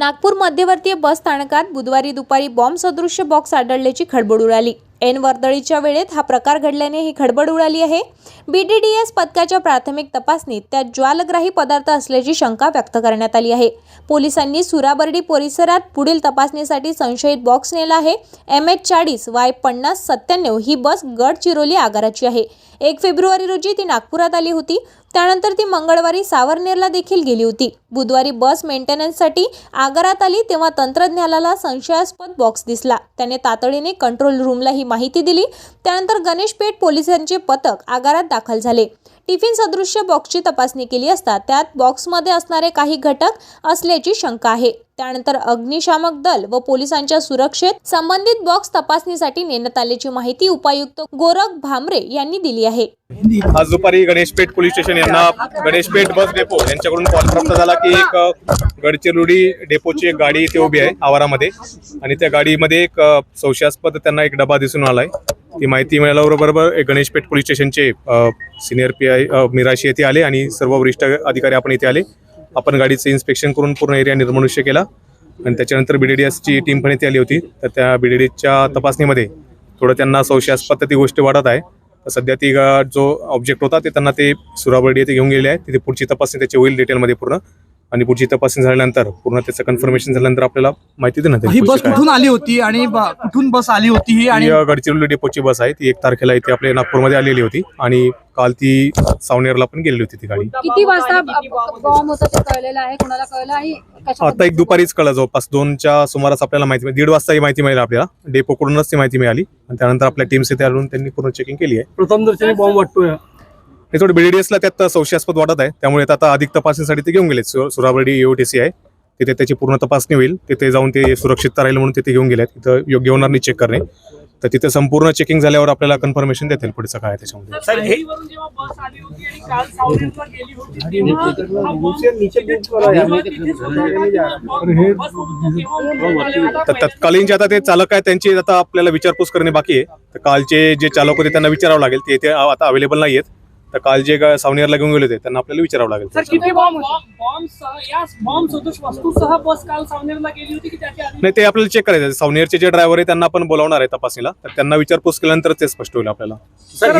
नागपूर मध्यवर्तीय बस स्थानकात बुधवारी दुपारी बॉम्ब सदृश्य बॉक्स आढळल्याची खळबळ उडाली. एन वर्दळीच्या वेळेत हा प्रकार घडल्याने ही खडबड उडाली आहे. बीडीडीएस पथकाच्या प्राथमिक तपासणीत त्यात ज्वालग्राही पदार्थ असल्याची शंका व्यक्त करण्यात आली आहे. पोलिसांनी सुराबर्डी परिसरात पुढील तपासणीसाठी संशयित बॉक्स नेला आहे. एम एच चाळीस वाय पन्नास सत्त्याण्णव ही बस गडचिरोली आगाराची आहे. एक फेब्रुवारी रोजी ती नागपुरात आली होती. त्यानंतर ती मंगळवारी सावरनेरला देखील गेली होती. बुधवारी बस मेंटेनन्ससाठी आगारात आली तेव्हा तंत्रज्ञानाला संशयास्पद बॉक्स दिसला. त्याने तातडीने कंट्रोल रूमला ही माहिती दिली. त्यानंतर गणेशपेठ पोलिसांचे पथक आगारात दाखल झाले. टिफिन सदृश्य बॉक्सची तपासणी केली असता त्यात बॉक्समध्ये असणारे काही घटक असल्याची शंका आहे. त्यानंतर अग्निशामक दल व पोलिसांच्या सुरक्षेत संबंधित बॉक्स तपासणीसाठी नेण्यात आल्याची माहिती उपायुक्त गोरख भामरे यांनी दिली आहे. आज दुपारी गणेशपेठ पोलीस स्टेशन यांना गणेशपेठ बस डेपो यांच्याकडून कॉल प्राप्त झाला की एक गडचिरोली डेपोची एक गाडी इथे उभी आहे आवारामध्ये. आणि त्या गाडीमध्ये एक संशयास्पद त्यांना एक डबा दिसून आलाय. ती माहिती मिळाल्याबरोबर एक गणेशपेठ पोलीस स्टेशनचे सिनियर पी आय मिराशी येथे आले आणि सर्व वरिष्ठ अधिकारी आपण इथे आले. आपण गाडीचं इन्स्पेक्शन करून पूर्ण एरिया निर्मनुष्य केला आणि त्याच्यानंतर बीडीडीएसची टीम पण इथे आली होती. तर त्या बीडीडीएसच्या तपासणीमध्ये थोडं त्यांना संशयास्पद ती गोष्ट वाढत आहे. तर सध्या ती गा- जो ऑब्जेक्ट होता ते त्यांना ते सुराबर्डी येथे घेऊन गेले आहे. तिथे पुढची तपासणी त्याची होईल डिटेलमध्ये पूर्ण. आणि पुढची तपासणी झाल्यानंतर पूर्ण त्याचं कन्फर्मेशन झाल्यानंतर आपल्याला माहिती देणार ही बस कुठून आली होती आणि ब- कुठून बस आली होती ही आणि गडचिरोली डेपोची बस आहे. ती एक तारखेला इथे आपल्या नागपूरमध्ये आलेली होती. आणि काल ती सावनेरला पण गेलेली होती ती गाडी. किती वाजता बॉम्ब होता ते कळलेलं आहे? कोणाला कळलं आणि कशा आता एक दुपारीच कळलं जवळपास. दोनच्या सुमारास आपल्याला माहिती मिळाली. दीड वाजता ही माहिती मिळाली आपल्याला. डेपोकडूनच ती माहिती मिळाली. आणि त्यानंतर आपल्या टीम्स इथे आणून त्यांनी पूर्ण चेकिंग केली आहे. प्रथम दर्शनी बॉम्ब वाटतोय. हे थोडं बीडीएसला त्यात संशयास्पद वाटत आहे. त्यामुळे ते आता अधिक तपासणीसाठी ते घेऊन गेले सुराबर्डी ईओटीसी आहे. तिथे त्याची पूर्ण तपासणी होईल. तिथे जाऊन ते सुरक्षितता राहील म्हणून तिथे घेऊन गेले आहेत तिथं योग्य होणार नाही चेक करणे. तर तिथे संपूर्ण चेकिंग झाल्यावर आपल्याला कन्फर्मेशन देतील पुढचं काय त्याच्यामध्ये. हे हा तत्कालीन जे आता ते चालक आहे त्यांची आता आपल्याला विचारपूस करणे बाकी आहे. तर कालचे जे चालक होते त्यांना विचारावं लागेल. ते इथे आता अवेलेबल नाही आहेत तर काल जे गा- सावनेरला घेऊन गेले होते त्यांना आपल्याला विचारावं लागेल. सर किती बॉम्ब बॉम्ब सह या बॉम्ब सदृश वस्तूसह बस काल सावनेरला गेली होती की त्याच्या आधी? नाही ते आपल्याला चेक करायचं आहे. सावनेरचे जे ड्रायव्हर आहे त्यांना आपण बोलावणार आहे तपासणीला. तर त्यांना विचारपूस केल्यानंतर ते स्पष्ट होईल आपल्याला. सर,